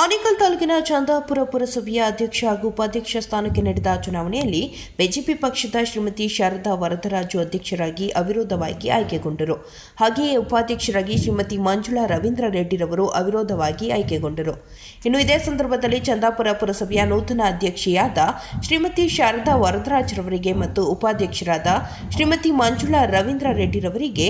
ಆನೇಕಲ್ ತಾಲೂಕಿನ ಚಂದಾಪುರ ಪುರಸಭೆಯ ಅಧ್ಯಕ್ಷ ಹಾಗೂ ಉಪಾಧ್ಯಕ್ಷ ಸ್ಥಾನಕ್ಕೆ ನಡೆದ ಚುನಾವಣೆಯಲ್ಲಿ ಬಿಜೆಪಿ ಪಕ್ಷದ ಶ್ರೀಮತಿ ಶಾರದಾ ವರದರಾಜು ಅಧ್ಯಕ್ಷರಾಗಿ ಅವಿರೋಧವಾಗಿ ಆಯ್ಕೆಗೊಂಡರು. ಹಾಗೆಯೇ ಉಪಾಧ್ಯಕ್ಷರಾಗಿ ಶ್ರೀಮತಿ ಮಂಜುಳಾ ರವೀಂದ್ರ ರೆಡ್ಡಿರವರು ಅವಿರೋಧವಾಗಿ ಆಯ್ಕೆಗೊಂಡರು. ಇನ್ನು ಇದೇ ಸಂದರ್ಭದಲ್ಲಿ ಚಂದಾಪುರ ಪುರಸಭೆಯ ನೂತನ ಅಧ್ಯಕ್ಷೆಯಾದ ಶ್ರೀಮತಿ ಶಾರದಾ ವರದರಾಜ್ರವರಿಗೆ ಮತ್ತು ಉಪಾಧ್ಯಕ್ಷರಾದ ಶ್ರೀಮತಿ ಮಂಜುಳಾ ರವೀಂದ್ರ ರೆಡ್ಡಿರವರಿಗೆ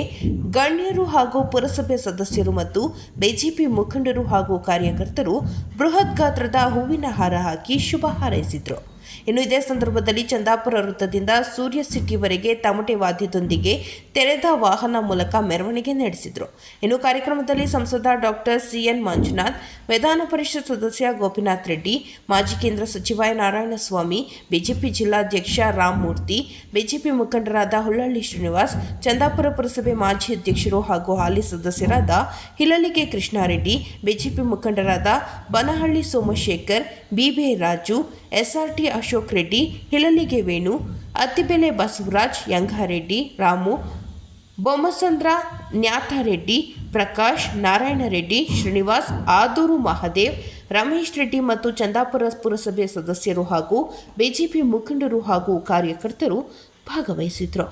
ಗಣ್ಯರು ಹಾಗೂ ಪುರಸಭೆ ಸದಸ್ಯರು ಮತ್ತು ಬಿಜೆಪಿ ಮುಖಂಡರು ಹಾಗೂ ಕಾರ್ಯಕರ್ತರು ಬೃಹತ್ ಗಾತ್ರದ ಹೂವಿನ ಹಾರ ಹಾಕಿ ಶುಭ ಹಾರೈಸಿದರು. ಇನ್ನು ಇದೇ ಸಂದರ್ಭದಲ್ಲಿ ಚಂದಾಪುರ ವೃತ್ತದಿಂದ ಸೂರ್ಯ ಸಿಟಿವರೆಗೆ ತಮಟೆ ವಾದ್ಯದೊಂದಿಗೆ ತೆರೆದ ವಾಹನ ಮೂಲಕ ಮೆರವಣಿಗೆ ನಡೆಸಿದರು. ಇನ್ನು ಕಾರ್ಯಕ್ರಮದಲ್ಲಿ ಸಂಸದ ಡಾಕ್ಟರ್ ಸಿಎನ್ ಮಂಜುನಾಥ್, ವಿಧಾನ ಪರಿಷತ್ ಸದಸ್ಯ ಗೋಪಿನಾಥ್ ರೆಡ್ಡಿ, ಮಾಜಿ ಕೇಂದ್ರ ಸಚಿವ ನಾರಾಯಣಸ್ವಾಮಿ, ಬಿಜೆಪಿ ಜಿಲ್ಲಾಧ್ಯಕ್ಷ ರಾಮಮೂರ್ತಿ, ಬಿಜೆಪಿ ಮುಖಂಡರಾದ ಹುಲ್ಲಳ್ಳಿ ಶ್ರೀನಿವಾಸ್, ಚಂದಾಪುರ ಪುರಸಭೆ ಮಾಜಿ ಅಧ್ಯಕ್ಷರು ಹಾಗೂ ಹಾಲಿ ಸದಸ್ಯರಾದ ಹಿಲಲಿಗೆ ಕೃಷ್ಣಾರೆಡ್ಡಿ, ಬಿಜೆಪಿ ಮುಖಂಡರಾದ ಬನಹಳ್ಳಿ ಸೋಮಶೇಖರ್ ಬಿಬೆ ರಾಜು, ಎಸ್ಆರ್ಟಿ ಅಶೋಕ್ ರೆಡ್ಡಿ ಹಿಳಲಿಗೆ ವೇಣು ಅತ್ತಿಬೆಲೆ ಬಸವರಾಜ್, ಯಂಗಾರೆಡ್ಡಿ, ರಾಮು, ಬೊಮ್ಮಸಂದ್ರ, ನ್ಯಾಥರೆಡ್ಡಿ, ಪ್ರಕಾಶ್ ನಾರಾಯಣ ರೆಡ್ಡಿ ಶ್ರೀನಿವಾಸ್, ಆದೂರು ಮಹಾದೇವ್, ರಮೇಶ್ ರೆಡ್ಡಿ ಮತ್ತು ಚಂದಾಪುರ ಪುರಸಭೆ ಸದಸ್ಯರು ಹಾಗೂ ಬಿಜೆಪಿ ಮುಖಂಡರು ಹಾಗೂ ಕಾರ್ಯಕರ್ತರು ಭಾಗವಹಿಸಿದ್ರು.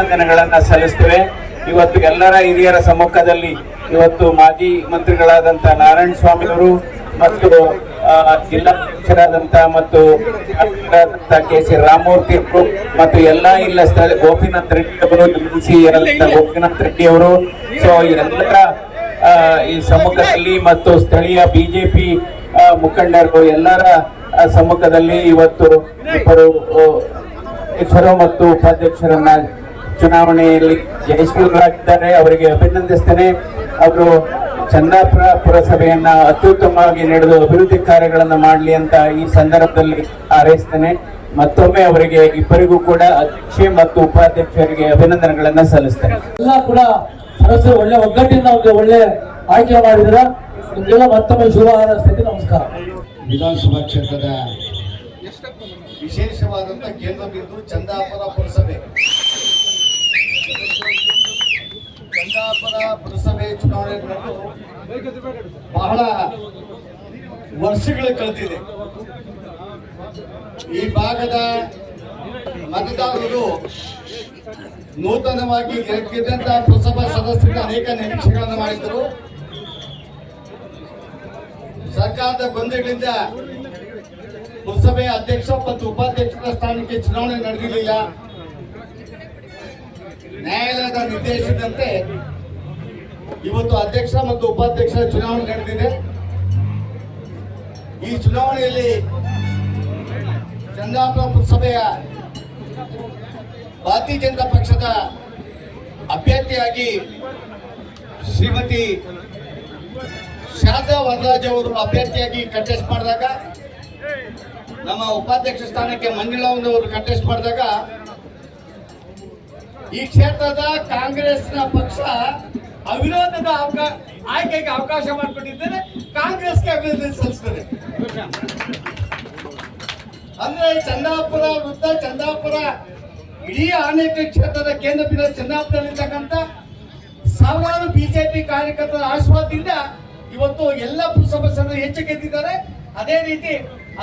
ಅಭಿನಂದನೆಗಳನ್ನ ಸಲ್ಲಿಸ್ತೇವೆ. ಇವತ್ತು ಎಲ್ಲರ ಹಿರಿಯರ ಸಮ್ಮುಖದಲ್ಲಿ ಇವತ್ತು ಮಾಜಿ ಮಂತ್ರಿಗಳಾದಂಥ ನಾರಾಯಣ ಸ್ವಾಮಿ ಅವರು ಮತ್ತು ಜಿಲ್ಲಾಧ್ಯಕ್ಷರಾದಂಥ ಮತ್ತು ಕೆ ಸಿ ರಾಮಮೂರ್ತಿ ಅವರು ಮತ್ತು ಎಲ್ಲ ಇಲ್ಲ ಸ್ಥಳ, ಗೋಪಿನಾಥ್ ರೆಡ್ಡಿ ಅವರು ಗೋಪಿನಾಥ್ ರೆಡ್ಡಿ ಅವರು. ಸೊ ಎಲ್ಲರ ಈ ಸಮ್ಮುಖದಲ್ಲಿ ಮತ್ತು ಸ್ಥಳೀಯ ಬಿಜೆಪಿ ಮುಖಂಡರು ಎಲ್ಲರ ಸಮ್ಮುಖದಲ್ಲಿ ಇವತ್ತು ಇಬ್ಬರು ಅಧ್ಯಕ್ಷರು ಮತ್ತು ಉಪಾಧ್ಯಕ್ಷರನ್ನ ಚುನಾವಣೆಯಲ್ಲಿ ಯಶಸ್ವಿಗಳಾಗಿದ್ದಾರೆ ಅವರಿಗೆ ಅಭಿನಂದಿಸ್ತೇನೆ. ಅವರು ಚಂದಾಪುರ ಪುರಸಭೆಯನ್ನ ಅತ್ಯುತ್ತಮವಾಗಿ ನಡೆದು ಅಭಿವೃದ್ಧಿ ಕಾರ್ಯಗಳನ್ನು ಮಾಡಲಿ ಅಂತ ಈ ಸಂದರ್ಭದಲ್ಲಿ ಹಾರೈಸ್ತೇನೆ. ಮತ್ತೊಮ್ಮೆ ಅವರಿಗೆ ಇಬ್ಬರಿಗೂ ಕೂಡ ಅಧ್ಯಕ್ಷೆ ಮತ್ತು ಉಪಾಧ್ಯಕ್ಷರಿಗೆ ಅಭಿನಂದನೆಗಳನ್ನ ಸಲ್ಲಿಸ್ತೇನೆ. ಎಲ್ಲ ಕೂಡ ಸದಸ್ಯರು ಒಳ್ಳೆ ಒಗ್ಗಟ್ಟಿನ ಒಂದು ಒಳ್ಳೆ ಆಯ್ಕೆ ಮಾಡಿದ್ರ ನಿಮ್ಗೆಲ್ಲ ಮತ್ತೊಮ್ಮೆ ಶುಭ ಹಾರೈಸ್ತೇನೆ ನಮಸ್ಕಾರ. ವಿಧಾನಸಭಾ ಕ್ಷೇತ್ರದ ವಿಶೇಷವಾದಂತ ಕೇಂದ್ರ ಬಿಂದು ಚಂದಾಪುರ ಪುರಸಭೆ ಚಂದಾಪುರ ಪುರಸಭೆ ಚುನಾವಣೆ ಬಹಳ ವರ್ಷಗಳು ಕಳೆದಿದೆ. ಈ ಭಾಗದ ಮತದಾರರು ನೂತನವಾಗಿ ಗೆದ್ದಂತಹ ಪುರಸಭಾ ಸದಸ್ಯರಿಗೆ ಅನೇಕ ನಿರೀಕ್ಷೆಗಳನ್ನು ಮಾಡಿದ್ದರು. ಸರ್ಕಾರದ ಗೊಂದೆಗಳಿಂದ ಪುರಸಭೆಯ ಅಧ್ಯಕ್ಷ ಮತ್ತು ಉಪಾಧ್ಯಕ್ಷರ ಸ್ಥಾನಕ್ಕೆ ಚುನಾವಣೆ ನಡೆದಿರಲಿಲ್ಲ. ನ್ಯಾಯಾಲಯದ ನಿರ್ದೇಶನದಂತೆ ಇವತ್ತು ಅಧ್ಯಕ್ಷ ಮತ್ತು ಉಪಾಧ್ಯಕ್ಷರ ಚುನಾವಣೆ ನಡೆದಿದೆ. ಈ ಚುನಾವಣೆಯಲ್ಲಿ ಚಂದಾಪುರ ಪುರಸಭೆಯ ಭಾರತೀಯ ಜನತಾ ಪಕ್ಷದ ಅಭ್ಯರ್ಥಿಯಾಗಿ ಶ್ರೀಮತಿ ಶಾರದಾ ವರದರಾಜ್ ಅವರು ಅಭ್ಯರ್ಥಿಯಾಗಿ ಕಂಟೆಸ್ಟ್ ಮಾಡಿದಾಗ, ನಮ್ಮ ಉಪಾಧ್ಯಕ್ಷ ಸ್ಥಾನಕ್ಕೆ ಮಂಜುಳಾ ಅವರು ಕಂಟೆಸ್ಟ್ ಮಾಡಿದಾಗ, ಈ ಕ್ಷೇತ್ರದ ಕಾಂಗ್ರೆಸ್ನ ಪಕ್ಷ ಅವಿರೋಧದ ಆಯ್ಕೆಗೆ ಅವಕಾಶ ಮಾಡಿಕೊಟ್ಟಿದ್ದೇನೆ, ಕಾಂಗ್ರೆಸ್ಗೆ ಅಭಿನಂದನೆ ಸಲ್ಲಿಸ್ತದೆ ಅಂದ್ರೆ ಚಂದಾಪುರ ವೃತ್ತ, ಚಂದಾಪುರ ಇಡೀ ಆನೇಕ ಕ್ಷೇತ್ರದ ಕೇಂದ್ರ ಬಿಂದು ಚಂದಾಪುರದಲ್ಲಿರ್ತಕ್ಕಂಥ ಸಾವಿರಾರು ಬಿಜೆಪಿ ಕಾರ್ಯಕರ್ತರ ಆಶೀರ್ವಾದದಿಂದ ಇವತ್ತು ಎಲ್ಲ ಸದಸ್ಯರು ಹೆಚ್ಚು ಗೆದ್ದಿದ್ದಾರೆ. ಅದೇ ರೀತಿ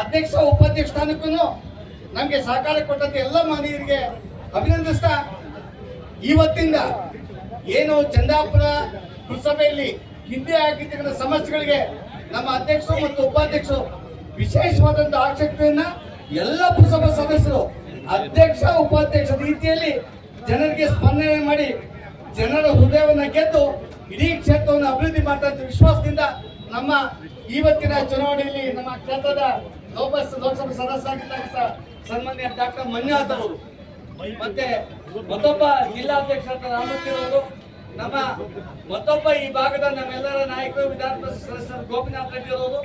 ಅಧ್ಯಕ್ಷ, ಉಪಾಧ್ಯಕ್ಷ ಸ್ಥಾನಕ್ಕೂ ನಮಗೆ ಸಹಕಾರ ಕೊಟ್ಟಂತ ಎಲ್ಲ ಮಾನವರಿಗೆ ಅಭಿನಂದಿಸ್ತಾ, ಇವತ್ತಿಂದ ಏನು ಚಂದಾಪುರ ಪುರಸಭೆಯಲ್ಲಿ ಹಿಂದೆ ಆಗಿರ್ತಕ್ಕಂಥ ಸಮಸ್ಯೆಗಳಿಗೆ ನಮ್ಮ ಅಧ್ಯಕ್ಷರು ಮತ್ತು ಉಪಾಧ್ಯಕ್ಷರು ವಿಶೇಷವಾದಂತ ಆಕ್ಷಕ್ತಿಯನ್ನ ಎಲ್ಲ ಪುರಸಭಾ ಸದಸ್ಯರು, ಅಧ್ಯಕ್ಷ, ಉಪಾಧ್ಯಕ್ಷ ರೀತಿಯಲ್ಲಿ ಜನರಿಗೆ ಸ್ಪಂದನೆ ಮಾಡಿ ಜನರ ಹೃದಯವನ್ನ ಗೆದ್ದು ಇಡೀ ಕ್ಷೇತ್ರವನ್ನು ಅಭಿವೃದ್ಧಿ ಮಾಡ್ತಾ ವಿಶ್ವಾಸದಿಂದ ನಮ್ಮ ಇವತ್ತಿನ ಚುನಾವಣೆಯಲ್ಲಿ ನಮ್ಮ ಕ್ಷೇತ್ರದ ಲೋಕಸ್ ಲೋಕಸಭಾ ಸದಸ್ಯರಾಗಿರ್ತಕ್ಕಂಥ ಸನ್ಮಾನ್ಯ ಡಾಕ್ಟರ್ ಮಂಜುನಾಥ್ ಅವರು, ಮತ್ತೆ ಮತ್ತೊಬ್ಬ ಜಿಲ್ಲಾಧ್ಯಕ್ಷ ರಾಮಮೂರ್ತಿ ಅವರು ನಮ್ಮ ಮತ್ತೊಬ್ಬ ಈ ಭಾಗದ ನಮ್ಮೆಲ್ಲರ ನಾಯಕರು ವಿಧಾನ ಪರಿಷತ್ ಸದಸ್ಯರು ಗೋಪಿನಾಥ್ ರೆಡ್ಡಿ ಇರೋದು.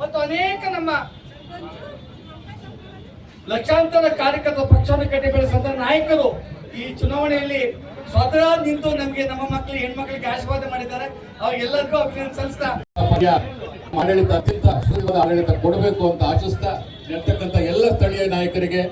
ಮತ್ತು ಅನೇಕ ನಮ್ಮ ಲಕ್ಷಾಂತರ ಕಾರ್ಯಕರ್ತರ ಪಕ್ಷವನ್ನು ಕಟ್ಟಿ ಬೆಳೆಸಿದ ನಾಯಕರು ಈ ಚುನಾವಣೆಯಲ್ಲಿ ಸ್ವತಃ ನಿಂತು ನಮಗೆ ನಮ್ಮ ಮಕ್ಕಳಿಗೆ ಹೆಣ್ಮಕ್ಳಿಗೆ ಆಶೀರ್ವಾದ ಮಾಡಿದ್ದಾರೆ. ಅವ್ರಿಗೆಲ್ಲರಿಗೂ ಅಭಿನಂದನೆ ಸಲ್ಲಿಸ್ತಾ ಆಡಳಿತ ಅತ್ಯಂತ ಆಡಳಿತ ಕೊಡಬೇಕು ಅಂತ ಆಶಿಸ್ತಾ ಇರ್ತಕ್ಕಂಥ ಎಲ್ಲ ಸ್ಥಳೀಯ ನಾಯಕರಿಗೆ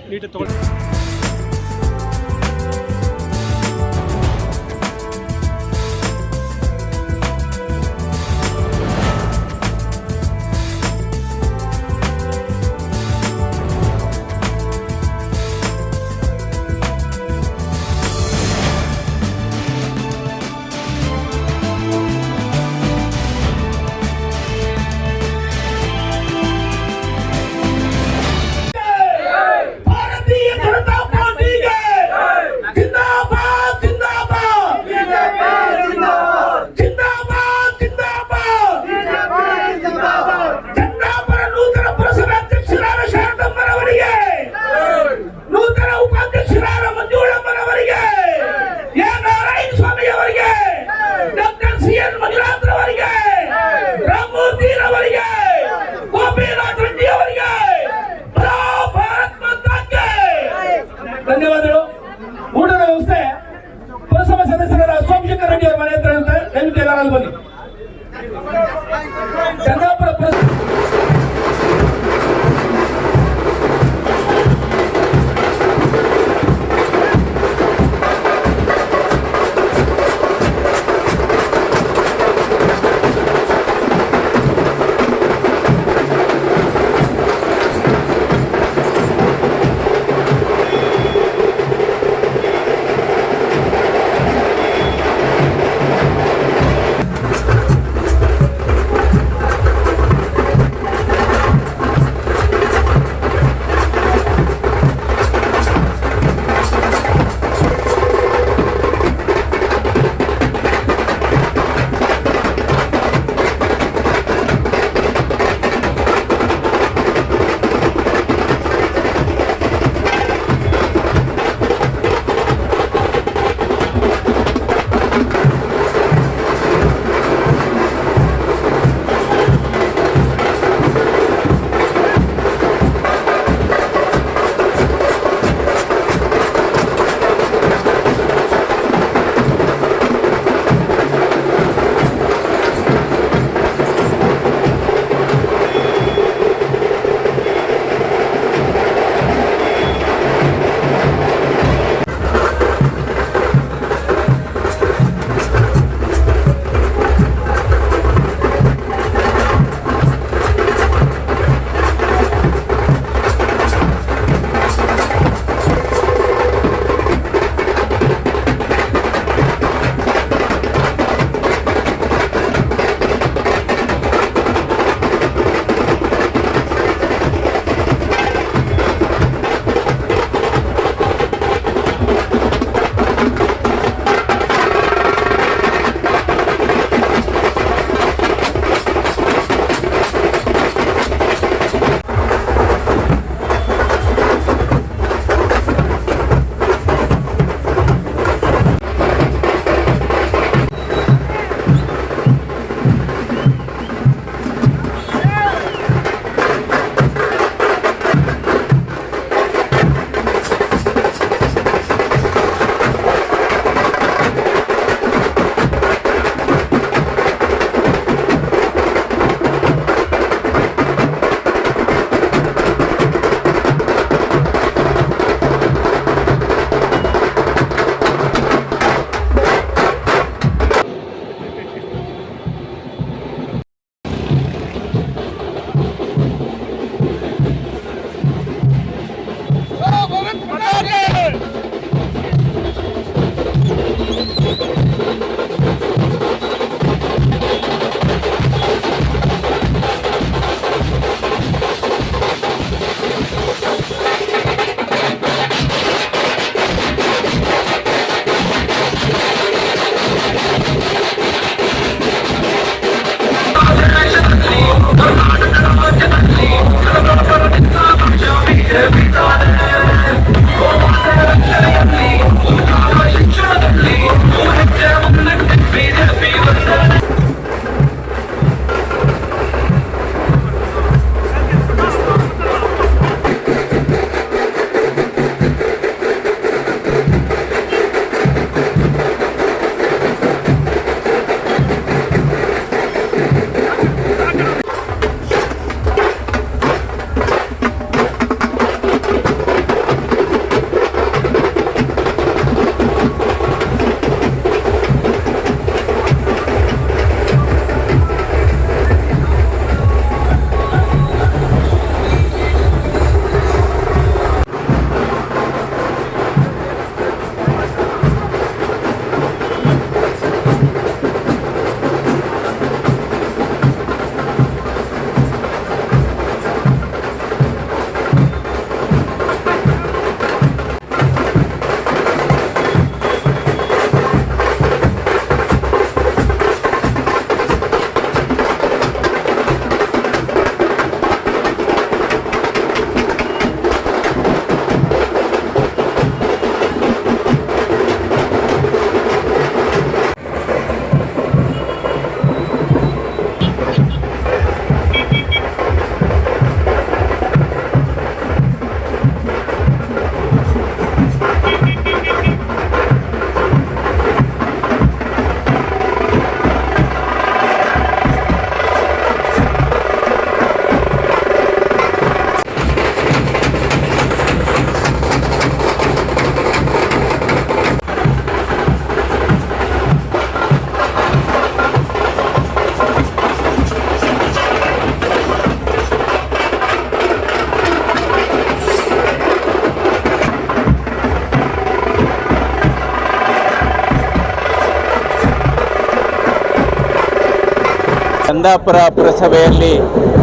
ಚಂದಾಪುರ ಪುರಸಭೆಯಲ್ಲಿ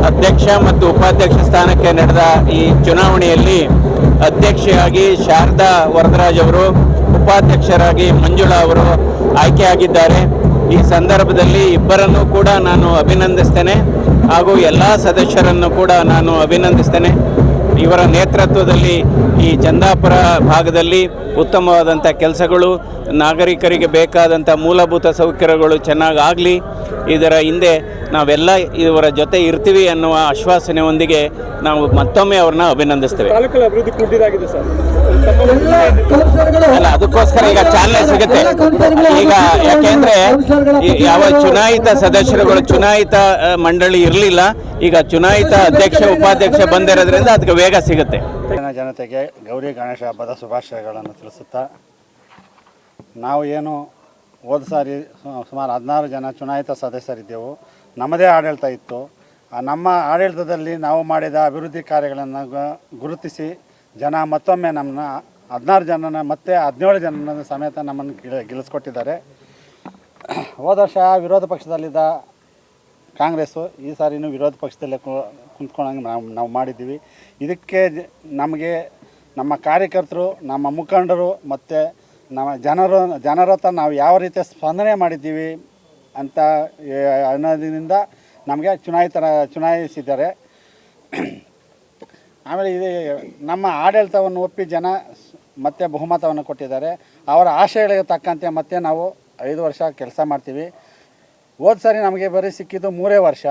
ಅಧ್ಯಕ್ಷ ಮತ್ತು ಉಪಾಧ್ಯಕ್ಷ ಸ್ಥಾನಕ್ಕೆ ನಡೆದ ಈ ಚುನಾವಣೆಯಲ್ಲಿ ಅಧ್ಯಕ್ಷೆಯಾಗಿ ಶಾರದಾ ವರದರಾಜ್ ಅವರು, ಉಪಾಧ್ಯಕ್ಷರಾಗಿ ಮಂಜುಳಾ ಅವರು ಆಯ್ಕೆಯಾಗಿದ್ದಾರೆ. ಈ ಸಂದರ್ಭದಲ್ಲಿ ಇಬ್ಬರನ್ನೂ ಕೂಡ ನಾನು ಅಭಿನಂದಿಸ್ತೇನೆ ಹಾಗೂ ಎಲ್ಲ ಸದಸ್ಯರನ್ನು ಕೂಡ ನಾನು ಅಭಿನಂದಿಸ್ತೇನೆ. ಇವರ ನೇತೃತ್ವದಲ್ಲಿ ಈ ಚಂದಾಪುರ ಭಾಗದಲ್ಲಿ ಉತ್ತಮವಾದಂಥ ಕೆಲಸಗಳು, ನಾಗರಿಕರಿಗೆ ಬೇಕಾದಂಥ ಮೂಲಭೂತ ಸೌಕರ್ಯಗಳು ಚೆನ್ನಾಗಾಗಲಿ, ಇದರ ಹಿಂದೆ ನಾವೆಲ್ಲ ಇವರ ಜೊತೆ ಇರ್ತೀವಿ ಅನ್ನುವ ಆಶ್ವಾಸನೆಯೊಂದಿಗೆ ನಾವು ಮತ್ತೊಮ್ಮೆ ಅವ್ರನ್ನ ಅಭಿನಂದಿಸ್ತೇವೆ. ಅಲ್ಲ ಅದಕ್ಕೋಸ್ಕರ ಈಗ ಚಾಲನೆ ಸಿಗುತ್ತೆ. ಈಗ ಯಾಕೆಂದ್ರೆ ಈ ಯಾವ ಚುನಾಯಿತ ಸದಸ್ಯರುಗಳು ಚುನಾಯಿತ ಮಂಡಳಿ ಇರಲಿಲ್ಲ ಈಗ ಚುನಾಯಿತ ಅಧ್ಯಕ್ಷ ಉಪಾಧ್ಯಕ್ಷ ಬಂದಿರೋದ್ರಿಂದ ಅದಕ್ಕೆ ವೇಗ ಸಿಗುತ್ತೆ. ಜನತೆಗೆ ಗೌರಿ ಗಣೇಶ ಹಬ್ಬದ ಶುಭಾಶಯಗಳನ್ನು ತಿಳಿಸುತ್ತಾ ನಾವು ಏನು ಹೋದ ಸಾರಿ ಸುಮಾರು ಹದಿನಾರು ಜನ ಚುನಾಯಿತ ಸದಸ್ಯರಿದ್ದೆವು. ನಮ್ಮದೇ ಆಡಳಿತ ಇತ್ತು. ಆ ನಮ್ಮ ಆಡಳಿತದಲ್ಲಿ ನಾವು ಮಾಡಿದ ಅಭಿವೃದ್ಧಿ ಕಾರ್ಯಗಳನ್ನು ಗುರುತಿಸಿ ಜನ ಮತ್ತೊಮ್ಮೆ ನಮ್ಮನ್ನ ಹದಿನಾರು ಜನನ ಮತ್ತೆ ಹದಿನೇಳು ಜನನ ಸಮೇತ ನಮ್ಮನ್ನು ಗಿಳ ಗೆಲ್ಲಿಸ್ಕೊಟ್ಟಿದ್ದಾರೆ ಹೋದ ವರ್ಷ ವಿರೋಧ ಪಕ್ಷದಲ್ಲಿದ್ದ ಕಾಂಗ್ರೆಸ್ಸು ಈ ಸಾರಿನೂ ವಿರೋಧ ಪಕ್ಷದಲ್ಲೇ ಕು- ಕುಂತ್ಕೊಂಡಂಗೆ ನಾವು ನಾವು ಮಾಡಿದ್ದೀವಿ. ಇದಕ್ಕೆ ನಮಗೆ ನಮ್ಮ ಕಾರ್ಯಕರ್ತರು, ನಮ್ಮ ಮುಖಂಡರು ಮತ್ತು ನಮ್ಮ ಜನರು, ಜನರ ಹತ್ರ ನಾವು ಯಾವ ರೀತಿ ಸ್ಪಂದನೆ ಮಾಡಿದ್ದೀವಿ ಅಂತ ಅನ್ನೋದರಿಂದ ನಮಗೆ ಚುನಾಯಿತರ, ಚುನಾಯಿಸಿದ್ದಾರೆ. ಆಮೇಲೆ ಇದು ನಮ್ಮ ಆಡಳಿತವನ್ನು ಒಪ್ಪಿ ಜನ ಮತ್ತೆ ಬಹುಮತವನ್ನು ಕೊಟ್ಟಿದ್ದಾರೆ. ಅವರ ಆಶಯಗಳಿಗೆ ತಕ್ಕಂತೆ ಮತ್ತೆ ನಾವು ಐದು ವರ್ಷ ಕೆಲಸ ಮಾಡ್ತೀವಿ. ಹೋದ ಸಾರಿ ನಮಗೆ ಬರೀ ಸಿಕ್ಕಿದ್ದು ಮೂರೇ ವರ್ಷ.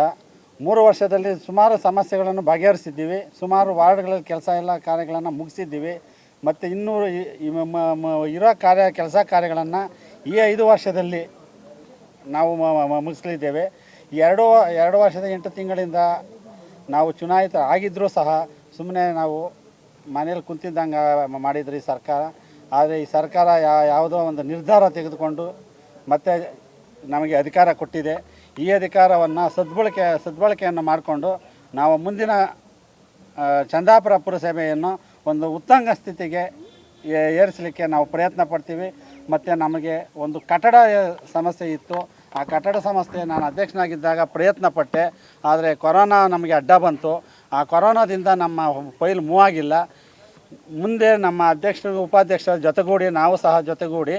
ಮೂರು ವರ್ಷದಲ್ಲಿ ಸುಮಾರು ಸಮಸ್ಯೆಗಳನ್ನು ಬಗೆಹರಿಸಿದ್ದೀವಿ. ಸುಮಾರು ವಾರ್ಡ್ಗಳಲ್ಲಿ ಕೆಲಸ ಎಲ್ಲ ಕಾರ್ಯಗಳನ್ನು ಮುಗಿಸಿದ್ದೀವಿ. ಮತ್ತು ಇನ್ನೂರು ಇರೋ ಕಾರ್ಯ, ಕೆಲಸ ಕಾರ್ಯಗಳನ್ನು ಈ ಐದು ವರ್ಷದಲ್ಲಿ ನಾವು ಮುಗಿಸಲಿದ್ದೇವೆ. ಎರಡು ಎರಡು ವರ್ಷದ ಎಂಟು ತಿಂಗಳಿಂದ ನಾವು ಚುನಾಯಿತ ಆಗಿದ್ದರೂ ಸಹ ಸುಮ್ಮನೆ ನಾವು ಮನೇಲಿ ಕುಂತಿದ್ದಂಗೆ ಮಾಡಿದ್ರಿ ಸರ್ಕಾರ. ಆದರೆ ಈ ಸರ್ಕಾರ ಯಾವುದೋ ಒಂದು ನಿರ್ಧಾರ ತೆಗೆದುಕೊಂಡು ಮತ್ತೆ ನಮಗೆ ಅಧಿಕಾರ ಕೊಟ್ಟಿದೆ. ಈ ಅಧಿಕಾರವನ್ನು ಸದ್ಬಳಕೆ, ಸದ್ಬಳಕೆಯನ್ನು ಮಾಡಿಕೊಂಡು ನಾವು ಮುಂದಿನ ಚಂದಾಪುರ ಪುರಸಭೆಯನ್ನು ಒಂದು ಉತ್ತಂಗ ಸ್ಥಿತಿಗೆ ಏರಿಸಲಿಕ್ಕೆ ನಾವು ಪ್ರಯತ್ನ ಪಡ್ತೀವಿ. ಮತ್ತು ನಮಗೆ ಒಂದು ಕಟ್ಟಡ ಸಮಸ್ಯೆ ಇತ್ತು. ಆ ಕಟ್ಟಡ ಸಮಸ್ಯೆ ನಾನು ಅಧ್ಯಕ್ಷನಾಗಿದ್ದಾಗ ಪ್ರಯತ್ನ ಪಟ್ಟೆ. ಆದರೆ ಕೊರೋನಾ ನಮಗೆ ಅಡ್ಡ ಬಂತು. ಆ ಕೊರೋನಾದಿಂದ ನಮ್ಮ ಫೈಲ್ ಮೂವ್ ಆಗಿಲ್ಲ ಮುಂದೆ ನಮ್ಮ ಅಧ್ಯಕ್ಷರು, ಉಪಾಧ್ಯಕ್ಷರ ಜೊತೆಗೂಡಿ, ನಾವು ಸಹ ಜೊತೆಗೂಡಿ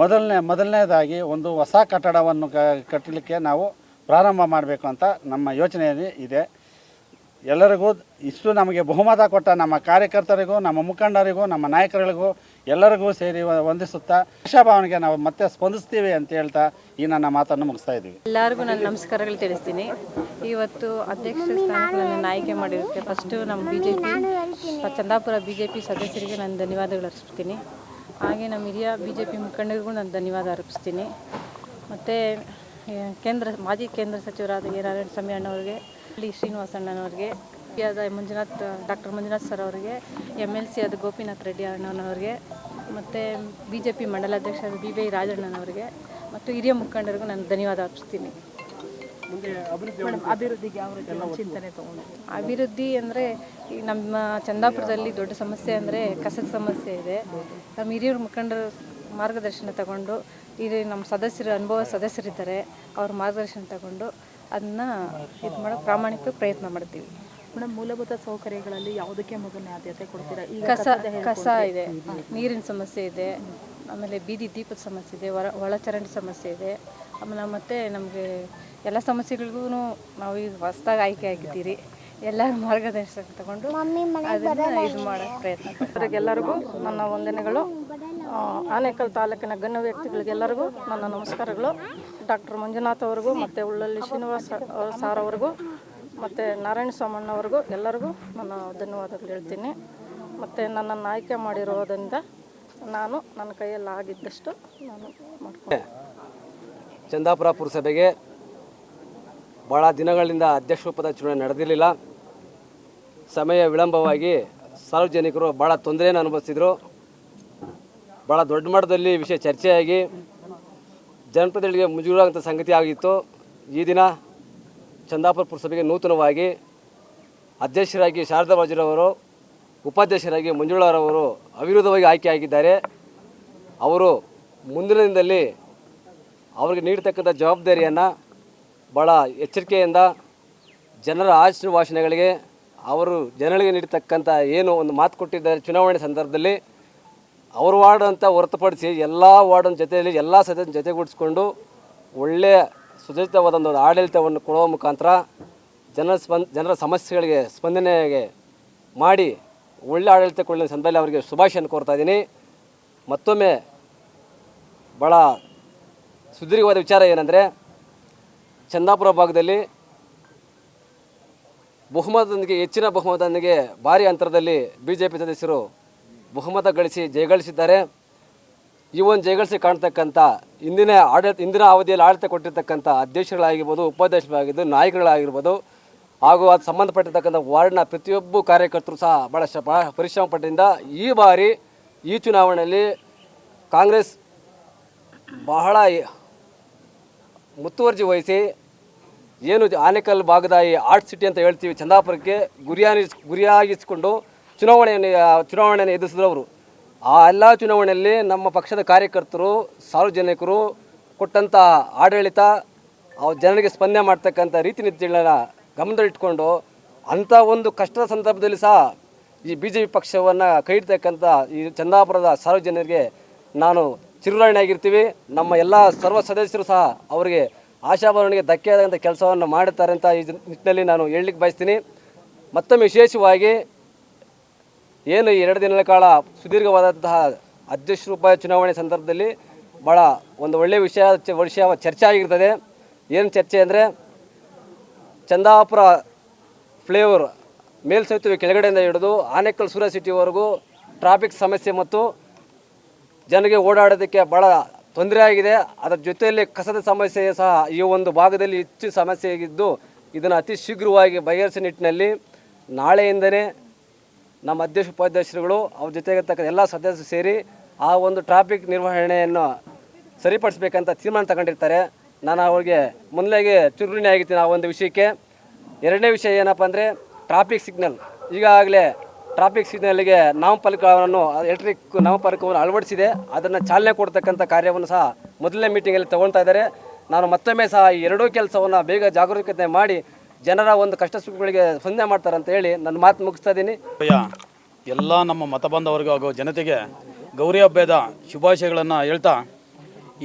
ಮೊದಲನೇ, ಮೊದಲನೇದಾಗಿ ಒಂದು ಹೊಸ ಕಟ್ಟಡವನ್ನು ಕಟ್ಟಲಿಕ್ಕೆ ನಾವು ಪ್ರಾರಂಭ ಮಾಡಬೇಕು ಅಂತ ನಮ್ಮ ಯೋಚನೆಯಲ್ಲಿ ಇದೆ. ಎಲ್ಲರಿಗೂ ಇಷ್ಟು ನಮಗೆ ಬಹುಮತ ಕೊಟ್ಟ ನಮ್ಮ ಕಾರ್ಯಕರ್ತರಿಗೂ, ನಮ್ಮ ಮುಖಂಡರಿಗೂ, ನಮ್ಮ ನಾಯಕರಿಗೂ ಎಲ್ಲರಿಗೂ ಸೇರಿ ವಂದಿಸುತ್ತಾ ವಂದಿಸುತ್ತಾ ಆಶಾಭಾವನೆಗೆ ನಾವು ಮತ್ತೆ ಸ್ಪಂದಿಸ್ತೀವಿ ಅಂತ ಹೇಳ್ತಾ ಈ ನನ್ನ ಮಾತನ್ನು ಮುಗಿಸ್ತಾ ಇದ್ದೀವಿ. ಎಲ್ಲರಿಗೂ ನನ್ನ ನಮಸ್ಕಾರಗಳು ತಿಳಿಸ್ತೀನಿ. ಇವತ್ತು ಅಧ್ಯಕ್ಷ ಸ್ಥಾನಕ್ಕೆ ಆಯ್ಕೆ ಮಾಡಿರುತ್ತೆ. ಫಸ್ಟು ನಮ್ಮ B J P Chandapura B J P ಸದಸ್ಯರಿಗೆ ನಾನು ಧನ್ಯವಾದಗಳು ಅರ್ಪಿಸ್ತೀನಿ. ಹಾಗೆ ನಮ್ಮ ಹಿರಿಯ ಬಿ ಜೆ ಪಿ ಮುಖಂಡರಿಗೂ ನಾನು ಧನ್ಯವಾದ ಅರ್ಪಿಸ್ತೀನಿ. ಮತ್ತು ಕೇಂದ್ರ, ಮಾಜಿ ಕೇಂದ್ರ ಸಚಿವರಾದ ಎ. ನಾರಾಯಣ ಸ್ವಾಮಿ ಅಣ್ಣವ್ರಿಗೆ ಶ್ರೀನಿವಾಸ ಅಣ್ಣನವ್ರಿಗೆ ಆದ ಮಂಜುನಾಥ್ ಡಾಕ್ಟರ್ ಮಂಜುನಾಥ್ ಸರ್ ಅವರಿಗೆ ಎಂ ಎಲ್ ಸಿ ಆದ ಗೋಪಿನಾಥ್ ರೆಡ್ಡಿ ಅಣ್ಣನವ್ರಿಗೆ ಮತ್ತು ಬಿ ಜೆ ಪಿ ಮಂಡಲಾಧ್ಯಕ್ಷರಾದ ಬಿ ವೈ ರಾಜಣ್ಣನವರಿಗೆ ಮತ್ತು ಹಿರಿಯ ಮುಖಂಡರಿಗೂ ನಾನು ಧನ್ಯವಾದ ಅರ್ಪಿಸ್ತೀನಿ. ಅಭಿವೃದ್ಧಿಗೆ ಯಾವ ರೀತಿ ಚಿಂತನೆ ಅಭಿವೃದ್ಧಿ ಅಂದರೆ ಈ ನಮ್ಮ ಚಂದಾಪುರದಲ್ಲಿ ದೊಡ್ಡ ಸಮಸ್ಯೆ ಅಂದರೆ ಕಸದ ಸಮಸ್ಯೆ ಇದೆ. ನಮ್ಮ ಹಿರಿಯರ ಮುಖಂಡರು ಮಾರ್ಗದರ್ಶನ ತಗೊಂಡು ಇಲ್ಲಿ ನಮ್ಮ ಸದಸ್ಯರು ಅನುಭವ ಸದಸ್ಯರಿದ್ದಾರೆ ಅವ್ರ ಮಾರ್ಗದರ್ಶನ ತಗೊಂಡು ಅದನ್ನ ಇದು ಮಾಡೋ ಪ್ರಾಮಾಣಿಕ ಪ್ರಯತ್ನ ಮಾಡ್ತೀವಿ. ಮೇಡಮ್ ಮೂಲಭೂತ ಸೌಕರ್ಯಗಳಲ್ಲಿ ಯಾವುದಕ್ಕೆ ಮೊದಲನೇ ಆದ್ಯತೆ ಕೊಡ್ತೀರಾ? ಈಗ ಕಸ ಕಸ ಇದೆ. ನೀರಿನ ಸಮಸ್ಯೆ ಇದೆ. ಆಮೇಲೆ ಬೀದಿ ದೀಪದ ಸಮಸ್ಯೆ ಇದೆ. ಹೊರ ಒಳಚರಂಡಿ ಸಮಸ್ಯೆ ಇದೆ. ಆಮೇಲೆ ಮತ್ತೆ ನಮಗೆ ಎಲ್ಲ ಸಮಸ್ಯೆಗಳಿಗೂ ನಾವು ಈಗ ಹೊಸದಾಗಿ ಆಯ್ಕೆ ಆಗಿದ್ದೀರಿ. ಎಲ್ಲರ ಮಾರ್ಗದರ್ಶನ ತಗೊಂಡು ಅದನ್ನ ಇದು ಮಾಡೋಕ್ಕೆ ಪ್ರಯತ್ನ. ಎಲ್ಲರಿಗೂ ನನ್ನ ವಂದನೆಗಳು. ಆನೇಕಲ್ ತಾಲೂಕಿನ ಗಣ್ಯ ವ್ಯಕ್ತಿಗಳಿಗೆಲ್ಲರಿಗೂ ನನ್ನ ನಮಸ್ಕಾರಗಳು. ಡಾಕ್ಟರ್ ಮಂಜುನಾಥ್ ಅವರಿಗೂ ಮತ್ತು ಉಳ್ಳಲ್ಲಿ ಶ್ರೀನಿವಾಸ ಸಾರ್ ಅವರಿಗೂ ಮತ್ತು ನಾರಾಯಣ ಸ್ವಾಮಣ್ಣವ್ರಿಗೂ ಎಲ್ಲರಿಗೂ ನಾನು ಧನ್ಯವಾದಗಳು ಹೇಳ್ತೀನಿ. ಮತ್ತು ನನ್ನನ್ನು ಆಯ್ಕೆ ಮಾಡಿರೋದ್ರಿಂದ ನಾನು ನನ್ನ ಕೈಯಲ್ಲಿ ಆಗಿದ್ದಷ್ಟು ನಾನು ಮಾಡ್ತೀನಿ ಚಂದಾಪುರ ಪುರಸಭೆಗೆ ಭಾಳ ದಿನಗಳಿಂದ ಅಧ್ಯಕ್ಷ ಪದ ಚುನಾವಣೆ ನಡೆದಿರಲಿಲ್ಲ. ಸಮಯ ವಿಳಂಬವಾಗಿ ಸಾರ್ವಜನಿಕರು ಭಾಳ ತೊಂದರೆಯನ್ನು ಅನುಭವಿಸಿದರು. ಭಾಳ ದೊಡ್ಡ ಮಟ್ಟದಲ್ಲಿ ವಿಷಯ ಚರ್ಚೆಯಾಗಿ ಜನಪ್ರತಿನಿಧಿಗಳಿಗೆ ಮುಜುಗರಾದಂಥ ಸಂಗತಿ ಆಗಿತ್ತು. ಈ ದಿನ ಚಂದಾಪುರ ಪುರಸಭೆಗೆ ನೂತನವಾಗಿ ಅಧ್ಯಕ್ಷರಾಗಿ ಶಾರದಾ ಬಾಜಿರವರು, ಉಪಾಧ್ಯಕ್ಷರಾಗಿ ಮಂಜುಳಾರವರು ಅವಿರೋಧವಾಗಿ ಆಯ್ಕೆಯಾಗಿದ್ದಾರೆ. ಅವರು ಮುಂದಿನ ದಿನದಲ್ಲಿ ಅವರಿಗೆ ನೀಡತಕ್ಕಂಥ ಜವಾಬ್ದಾರಿಯನ್ನು ಭಾಳ ಎಚ್ಚರಿಕೆಯಿಂದ ಜನರ ಆಶೀರ್ವಾಸನೆಗಳಿಗೆ ಅವರು ಜನರಿಗೆ ನೀಡತಕ್ಕಂಥ ಏನು ಒಂದು ಮಾತು ಕೊಟ್ಟಿದ್ದಾರೆ ಚುನಾವಣೆ ಸಂದರ್ಭದಲ್ಲಿ, ಅವ್ರ ವಾರ್ಡ್ ಅಂತ ಹೊರತುಪಡಿಸಿ ಎಲ್ಲ ವಾರ್ಡನ ಜೊತೆಯಲ್ಲಿ ಎಲ್ಲ ಸದಸ್ಯ ಜೊತೆಗೂಡಿಸ್ಕೊಂಡು ಒಳ್ಳೆಯ ಸುಸಜ್ಜಿತವಾದ ಒಂದು ಆಡಳಿತವನ್ನು ಕೊಡುವ ಮುಖಾಂತರ ಜನರ ಸ್ಪಂದ ಜನರ ಸಮಸ್ಯೆಗಳಿಗೆ ಸ್ಪಂದನೆಗೆ ಮಾಡಿ ಒಳ್ಳೆ ಆಡಳಿತ ಕೊಡಲಿನ ಸಂದರ್ಭದಲ್ಲಿ ಅವರಿಗೆ ಶುಭಾಶಯನ ಕೋರ್ತಾ ಇದ್ದೀನಿ. ಮತ್ತೊಮ್ಮೆ ಭಾಳ ಸುದೀರ್ಘವಾದ ವಿಚಾರ ಏನಂದರೆ, ಚಂದಾಪುರ ಭಾಗದಲ್ಲಿ ಬಹುಮತದೊಂದಿಗೆ, ಹೆಚ್ಚಿನ ಬಹುಮತದೊಂದಿಗೆ ಭಾರಿ ಅಂತರದಲ್ಲಿ ಬಿ ಜೆ ಪಿ ಸದಸ್ಯರು ಬಹುಮತ ಗಳಿಸಿ ಜಯಗಳಿಸಿದ್ದಾರೆ ಈ ಒಂದು ಜಯಗಳಿಸಿ ಕಾಣ್ತಕ್ಕಂಥ ಇಂದಿನ ಆಡಳಿತ, ಇಂದಿನ ಅವಧಿಯಲ್ಲಿ ಆಡಳಿತ ಕೊಟ್ಟಿರ್ತಕ್ಕಂಥ ಅಧ್ಯಕ್ಷಗಳಾಗಿರ್ಬೋದು ಉಪಾಧ್ಯಕ್ಷರಾಗಿದ್ದು ನಾಯಕರುಗಳಾಗಿರ್ಬೋದು, ಹಾಗೂ ಅದು ಸಂಬಂಧಪಟ್ಟಿರ್ತಕ್ಕಂಥ ವಾರ್ಡ್ನ ಪ್ರತಿಯೊಬ್ಬ ಕಾರ್ಯಕರ್ತರು ಸಹ ಭಾಳ ಶ ಭಾಳ ಪರಿಶ್ರಮ ಪಟ್ಟಿದ್ದ ಈ ಬಾರಿ ಈ ಚುನಾವಣೆಯಲ್ಲಿ ಕಾಂಗ್ರೆಸ್ ಬಹಳ ಮುತುವರ್ಜಿ ವಹಿಸಿ ಏನು ಆನೇಕಲ್ ಭಾಗದ ಈ ಆರ್ಟ್ ಸಿಟಿ ಅಂತ ಹೇಳ್ತೀವಿ ಚಂದಾಪುರಕ್ಕೆ ಗುರಿಯಾಗಿಸ್, ಗುರಿಯಾಗಿಸಿಕೊಂಡು ಚುನಾವಣೆಯನ್ನು ಚುನಾವಣೆಯನ್ನು ಎದುರಿಸಿದವರು. ಆ ಎಲ್ಲ ಚುನಾವಣೆಯಲ್ಲಿ ನಮ್ಮ ಪಕ್ಷದ ಕಾರ್ಯಕರ್ತರು, ಸಾರ್ವಜನಿಕರು ಕೊಟ್ಟಂಥ ಆಡಳಿತ ಜನರಿಗೆ ಸ್ಪಂದನೆ ಮಾಡ್ತಕ್ಕಂಥ ರೀತಿ ನೀತಿಗಳನ್ನ ಗಮನದಲ್ಲಿಟ್ಕೊಂಡು ಅಂಥ ಒಂದು ಕಷ್ಟದ ಸಂದರ್ಭದಲ್ಲಿ ಸಹ ಈ ಬಿ ಜೆ ಪಿ ಪಕ್ಷವನ್ನು ಕೈ ಹಿಡ್ತಕ್ಕಂಥ ಈ ಚಂದಾಪುರದ ಸಾರ್ವಜನಿಕರಿಗೆ ನಾನು ಚಿರುರಾಣಿಯಾಗಿರ್ತೀವಿ ನಮ್ಮ ಎಲ್ಲ ಸರ್ವ ಸದಸ್ಯರು ಸಹ ಅವರಿಗೆ ಆಶಾಭಾವನೆಗೆ ಧಕ್ಕೆ ಆದಂಥ ಕೆಲಸವನ್ನು ಮಾಡುತ್ತಾರೆ ಅಂತ ಈ ನಿಟ್ಟಿನಲ್ಲಿ ನಾನು ಹೇಳಲಿಕ್ಕೆ ಬಯಸ್ತೀನಿ. ಮತ್ತೊಮ್ಮೆ ವಿಶೇಷವಾಗಿ ಏನು ಎರಡು ದಿನಗಳ ಕಾಲ ಸುದೀರ್ಘವಾದಂತಹ ಅಧ್ಯಕ್ಷ ರೂಪಾಯಿ ಚುನಾವಣೆ ಸಂದರ್ಭದಲ್ಲಿ ಭಾಳ ಒಂದು ಒಳ್ಳೆಯ ವಿಷಯ ವಿಷಯ ಚರ್ಚೆ ಆಗಿರ್ತದೆ. ಏನು ಚರ್ಚೆ ಅಂದರೆ ಚಂದಾಪುರ ಫ್ಲೇವರ್ ಮೇಲ್ಸೇತುವೆ ಕೆಳಗಡೆಯಿಂದ ಹಿಡಿದು ಆನೆಕಲ್ ಸೂರ್ಯ ಸಿಟಿವರೆಗೂ ಟ್ರಾಫಿಕ್ ಸಮಸ್ಯೆ ಮತ್ತು ಜನರಿಗೆ ಓಡಾಡೋದಕ್ಕೆ ಭಾಳ ತೊಂದರೆ ಆಗಿದೆ. ಅದರ ಜೊತೆಯಲ್ಲಿ ಕಸದ ಸಮಸ್ಯೆ ಸಹ ಈ ಒಂದು ಭಾಗದಲ್ಲಿ ಹೆಚ್ಚು ಸಮಸ್ಯೆ ಆಗಿದ್ದು, ಇದನ್ನು ಅತಿ ಶೀಘ್ರವಾಗಿ ಬಗೆಹರಿಸೋ ನಿಟ್ಟಿನಲ್ಲಿ ನಾಳೆಯಿಂದಲೇ ನಮ್ಮ ಅಧ್ಯಕ್ಷ ಉಪಾಧ್ಯಕ್ಷರುಗಳು, ಅವ್ರ ಜೊತೆಗಿರ್ತಕ್ಕಂಥ ಎಲ್ಲ ಸದಸ್ಯರು ಸೇರಿ ಆ ಒಂದು ಟ್ರಾಫಿಕ್ ನಿರ್ವಹಣೆಯನ್ನು ಸರಿಪಡಿಸ್ಬೇಕಂತ ತೀರ್ಮಾನ ತಗೊಂಡಿರ್ತಾರೆ. ನಾನು ಅವ್ರಿಗೆ ಮೊದಲಿಗೆ ಚುರುಣಿ ಆಗಿರ್ತೀನಿ ಆ ಒಂದು ವಿಷಯಕ್ಕೆ. ಎರಡನೇ ವಿಷಯ ಏನಪ್ಪ ಅಂದರೆ ಟ್ರಾಫಿಕ್ ಸಿಗ್ನಲ್ ಈಗಾಗಲೇ ಟ್ರಾಫಿಕ್ ಸಿಗ್ನಲ್ಗೆ ನಾಮಫಲಕವನ್ನು ಎಲೆಕ್ಟ್ರಿಕ್ ನಾಮಫಲಕವನ್ನು ಅಳವಡಿಸಿದೆ. ಅದನ್ನು ಚಾಲನೆ ಕೊಡ್ತಕ್ಕಂಥ ಕಾರ್ಯವನ್ನು ಸಹ ಮೊದಲನೇ ಮೀಟಿಂಗಲ್ಲಿ ತಗೊಳ್ತಾ ಇದ್ದಾರೆ. ನಾನು ಮತ್ತೊಮ್ಮೆ ಸಹ ಈ ಎರಡೂ ಕೆಲಸವನ್ನು ಬೇಗ ಜಾಗರೂಕತೆ ಮಾಡಿ ಜನರ ಒಂದು ಕಷ್ಟ ಸುಖಗಳಿಗೆ ಸ್ಪಂದನೆ ಮಾಡ್ತಾರೆ ಅಂತ ಹೇಳಿ ನನ್ನ ಮಾತು ಮುಗಿಸ್ತಾ ಇದ್ದೀನಿ. ಎಲ್ಲ ನಮ್ಮ ಮತ ಬಾಂಧವರಿಗೂ ಹಾಗೂ ಜನತೆಗೆ ಗೌರಿ ಹಬ್ಬದ ಶುಭಾಶಯಗಳನ್ನು ಹೇಳ್ತಾ,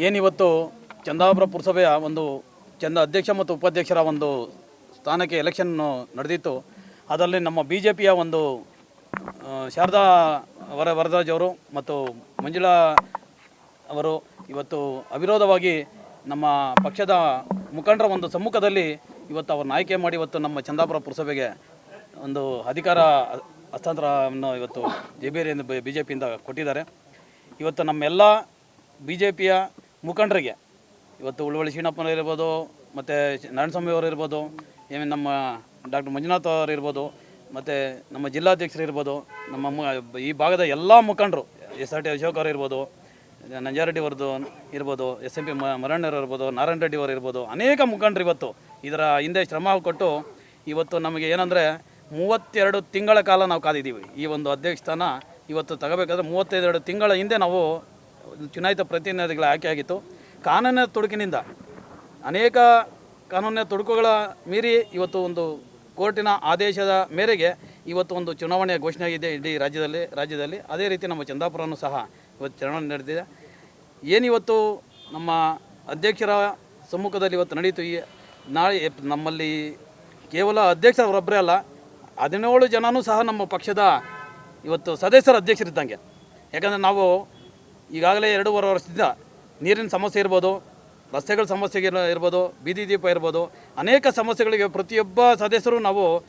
ಏನಿವತ್ತು ಚಂದಾಪುರ ಪುರಸಭೆಯ ಒಂದು ಚಂದ ಅಧ್ಯಕ್ಷ ಮತ್ತು ಉಪಾಧ್ಯಕ್ಷರ ಒಂದು ಸ್ಥಾನಕ್ಕೆ ಎಲೆಕ್ಷನ್ ನಡೆದಿತ್ತು. ಅದರಲ್ಲಿ ನಮ್ಮ ಬಿ ಜೆ ಪಿಯ ಒಂದು ಶಾರದಾ ವರ, ವರದರಾಜ್ ಅವರು ಮತ್ತು ಮಂಜುಳಾ ಅವರು ಇವತ್ತು ಅವಿರೋಧವಾಗಿ ನಮ್ಮ ಪಕ್ಷದ ಮುಖಂಡರ ಒಂದು ಸಮ್ಮುಖದಲ್ಲಿ ಇವತ್ತು ಅವ್ರನ್ನ ಆಯ್ಕೆ ಮಾಡಿ ಇವತ್ತು ನಮ್ಮ ಚಂದಾಪುರ ಪುರಸಭೆಗೆ ಒಂದು ಅಧಿಕಾರ ಹಸ್ತಾಂತರವನ್ನು ಇವತ್ತು ಜೆ ಬಿ ಬಿ ಜೆ ಪಿಯಿಂದ ಕೊಟ್ಟಿದ್ದಾರೆ. ಇವತ್ತು ನಮ್ಮೆಲ್ಲ ಬಿ ಜೆ ಪಿಯ ಮುಖಂಡರಿಗೆ, ಇವತ್ತು ಉಳುವಳಿ ಶೀಣಪ್ಪನವರಿರ್ಬೋದು ಮತ್ತು ನಾರಾಯಣಸ್ವಾಮಿ ಅವರು ಇರ್ಬೋದು ಏನು ನಮ್ಮ ಡಾಕ್ಟರ್ ಮಂಜುನಾಥ್ ಅವರು ಇರ್ಬೋದು, ಮತ್ತು ನಮ್ಮ ಜಿಲ್ಲಾಧ್ಯಕ್ಷರು ಇರ್ಬೋದು, ನಮ್ಮ ಈ ಭಾಗದ ಎಲ್ಲ ಮುಖಂಡರು, ಎಸ್ ಆರ್ ಟಿ ಅಶೋಕ್ ಅವರು ಇರ್ಬೋದು, ನಂಜಾರೆಡ್ಡಿ ಅವ್ರದ್ದು ಇರ್ಬೋದು, ಎಸ್ ಎಂ ಪಿ ಮರಣ್ಣರು ಇರ್ಬೋದು, ನಾರಾಯಣ ರೆಡ್ಡಿ ಅವರು ಇರ್ಬೋದು, ಅನೇಕ ಮುಖಂಡರು ಇವತ್ತು ಇದರ ಹಿಂದೆ ಶ್ರಮ ಕೊಟ್ಟು ಇವತ್ತು ನಮಗೆ ಏನಂದರೆ ಮೂವತ್ತೆರಡು ತಿಂಗಳ ಕಾಲ ನಾವು ಕಾದಿದ್ದೀವಿ. ಈ ಒಂದು ಅಧ್ಯಕ್ಷ ಸ್ಥಾನ ಇವತ್ತು ತಗೋಬೇಕಾದ್ರೆ ಮೂವತ್ತೆರಡು ತಿಂಗಳ ಹಿಂದೆ ನಾವು ಚುನಾಯಿತ ಪ್ರತಿನಿಧಿಗಳ ಆಯ್ಕೆ ಆಗಿತ್ತು. ಕಾನೂನಿನ ತುಡುಕಿನಿಂದ ಅನೇಕ ಕಾನೂನಿನ ತುಡುಕುಗಳ ಮೀರಿ ಇವತ್ತು ಒಂದು ಕೋರ್ಟಿನ ಆದೇಶದ ಮೇರೆಗೆ ಇವತ್ತು ಒಂದು ಚುನಾವಣೆ ಘೋಷಣೆ ಆಗಿದೆ ಇಡೀ ರಾಜ್ಯದಲ್ಲಿ ರಾಜ್ಯದಲ್ಲಿ. ಅದೇ ರೀತಿ ನಮ್ಮ ಚಂದಾಪುರನೂ ಸಹ ಇವತ್ತು ಚುನಾವಣೆ ನಡೆದಿದೆ. ಏನಿವತ್ತು ನಮ್ಮ ಅಧ್ಯಕ್ಷರ ಸಮ್ಮುಖದಲ್ಲಿ ಇವತ್ತು ನಡೆಯಿತು ಈ ನಾಳೆ ನಮ್ಮಲ್ಲಿ ಕೇವಲ ಅಧ್ಯಕ್ಷರವರೊಬ್ಬರೇ ಅಲ್ಲ, ಹದಿನೇಳು ಜನನೂ ಸಹ ನಮ್ಮ ಪಕ್ಷದ ಇವತ್ತು ಸದಸ್ಯರ ಅಧ್ಯಕ್ಷರಿದ್ದಂಗೆ. ಯಾಕಂದರೆ ನಾವು ಈಗಾಗಲೇ ಎರಡೂವರೆ ವರ್ಷದಿಂದ ನೀರಿನ ಸಮಸ್ಯೆ ಇರ್ಬೋದು, ರಸ್ತೆಗಳ ಸಮಸ್ಯೆ ಇರ- ಇರ್ಬೋದು, ಬೀದಿ ದೀಪ ಇರ್ಬೋದು, ಅನೇಕ ಸಮಸ್ಯೆಗಳಿಗೆ ಪ್ರತಿಯೊಬ್ಬ ಸದಸ್ಯರು ನಾವು